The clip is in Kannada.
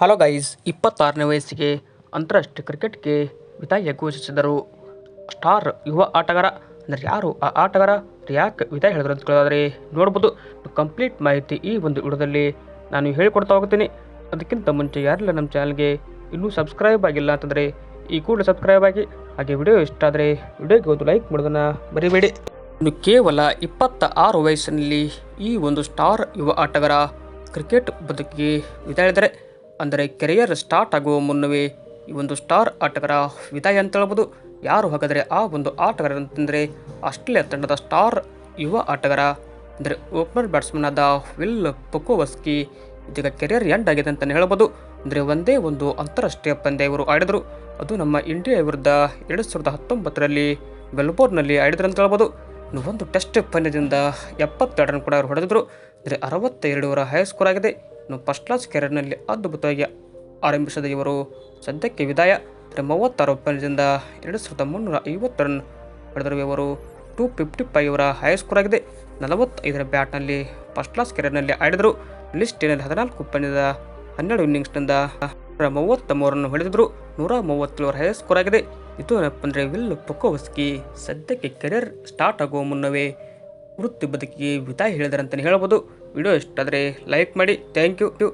ಹಲೋ ಗೈಸ್ ಇಪ್ಪತ್ತಾರನೇ ವಯಸ್ಸಿಗೆ ಅಂತಾರಾಷ್ಟ್ರೀಯ ಕ್ರಿಕೆಟ್ಗೆ ವಿದಾಯ ಘೋಷಿಸಿದರು. ಸ್ಟಾರ್ ಯುವ ಆಟಗಾರ, ಅಂದರೆ ಯಾರು ಆ ಆಟಗಾರ ಯಾಕೆ ವಿದಾಯ ಹೇಳಿದ್ರು ಅಂತ ಕೇಳೋದಾದರೆ ನೋಡ್ಬೋದು. ಕಂಪ್ಲೀಟ್ ಮಾಹಿತಿ ಈ ಒಂದು ವಿಡಿಯೋದಲ್ಲಿ ನಾನು ಹೇಳಿಕೊಡ್ತಾ ಹೋಗ್ತೀನಿ. ಅದಕ್ಕಿಂತ ಮುಂಚೆ ಯಾರೆಲ್ಲ ನಮ್ಮ ಚಾನಲ್ಗೆ ಇನ್ನೂ ಸಬ್ಸ್ಕ್ರೈಬ್ ಆಗಿಲ್ಲ ಅಂತಂದರೆ ಈ ಕೂಡ ಸಬ್ಸ್ಕ್ರೈಬ್ ಆಗಿ, ಹಾಗೆ ವಿಡಿಯೋ ಇಷ್ಟ ಆದರೆ ವಿಡಿಯೋಗೆ ಒಂದು ಲೈಕ್ ಮಾಡೋದನ್ನು ಮರಿಬೇಡಿ. ಇನ್ನು ಕೇವಲ ಇಪ್ಪತ್ತ ಆರು ವಯಸ್ಸಿನಲ್ಲಿ ಈ ಒಂದು ಸ್ಟಾರ್ ಯುವ ಆಟಗಾರ, ಕ್ರಿಕೆಟ್ ಬದುಕಿಗೆ ವಿದಾಯ ಹೇಳಿದರೆ ಅಂದರೆ ಕೆರಿಯರ್ ಸ್ಟಾರ್ಟ್ ಆಗುವ ಮುನ್ನವೇ ಈ ಒಂದು ಸ್ಟಾರ್ ಆಟಗಾರ ವಿದಾಯ ಅಂತ ಹೇಳ್ಬೋದು. ಯಾರು ಹಾಗಾದರೆ ಆ ಒಂದು ಆಟಗಾರ ಅಂತಂದರೆ ಆಸ್ಟ್ರೇಲಿಯಾ ತಂಡದ ಸ್ಟಾರ್ ಯುವ ಆಟಗಾರ ಅಂದರೆ ಓಪನರ್ ಬ್ಯಾಟ್ಸ್ಮನ್ ಆದ ವಿಲ್ ಪೊಕೋವಸ್ಕಿ. ಇದೀಗ ಕೆರಿಯರ್ ಎಂಡ್ ಆಗಿದೆ ಅಂತಲೇ ಹೇಳ್ಬೋದು. ಅಂದರೆ ಒಂದೇ ಒಂದು ಅಂತಾರಾಷ್ಟ್ರೀಯ ಪಂದ್ಯ ಇವರು ಆಡಿದರು. ಅದು ನಮ್ಮ ಇಂಡಿಯಾ ವಿರುದ್ಧ ಎರಡು ಸಾವಿರದ ಹತ್ತೊಂಬತ್ತರಲ್ಲಿ ಮೆಲ್ಬೋರ್ನಲ್ಲಿ ಆಡಿದ್ರು ಅಂತ ಹೇಳ್ಬೋದು. ಒಂದು ಟೆಸ್ಟ್ ಪಂದ್ಯದಿಂದ ಎಪ್ಪತ್ತೆರಡು ರನ್ ಕೂಡ ಅವರು ಹೊಡೆದರು. ಅಂದರೆ ಅವರ ಹೈ ಸ್ಕೋರ್ ಆಗಿದೆ. ಫಸ್ಟ್ ಕ್ಲಾಸ್ ಕೆರಿಯರ್ನಲ್ಲಿ ಅದ್ಭುತವಾಗಿ ಆರಂಭಿಸಿದ ಇವರು ಸದ್ಯಕ್ಕೆ ವಿದಾಯ. ಮೂವತ್ತಾರು ಪಂದ್ಯದಿಂದ ಎರಡು ಸಾವಿರದ ಮುನ್ನೂರ ಐವತ್ತು ರನ್ ಪಡೆದಿರುವ ಇವರು ಟೂ ಫಿಫ್ಟಿ ಫೈವ್ ಇವರ ಹೈ ಸ್ಕೋರ್ ಆಗಿದೆ. ನಲವತ್ತೈದರ ಬ್ಯಾಟ್ನಲ್ಲಿ ಫಸ್ಟ್ ಕ್ಲಾಸ್ ಕೆರಿಯರ್ನಲ್ಲಿ ಆಡಿದರು. ಲಿಸ್ಟಿನಲ್ಲಿ ಹದಿನಾಲ್ಕು ಪಂದ್ಯದ ಹನ್ನೆರಡು ಇನ್ನಿಂಗ್ಸ್ನಿಂದ ಮೂವತ್ತ ಮೂರನ್ನು ಹೊಡೆದಿದ್ರು ನೂರ ಮೂವತ್ತೇಳರ ಹೈ ಸ್ಕೋರ್ ಆಗಿದೆ. ಇದು ಏನಪ್ಪ ಅಂದರೆ ವಿಲ್ ಪೊಕೋವಸ್ಕಿ ಸದ್ಯಕ್ಕೆ ಕೆರಿಯರ್ ಸ್ಟಾರ್ಟ್ ಆಗುವ ಮುನ್ನವೇ ವೃತ್ತಿ ಬದುಕಿಗೆ ವಿದಾಯ ಹೇಳಿದಾರೆ ಅಂತಲೇ ಹೇಳ್ಬೋದು. ವಿಡಿಯೋ ಇಷ್ಟ ಆದರೆ ಲೈಕ್ ಮಾಡಿ. Thank you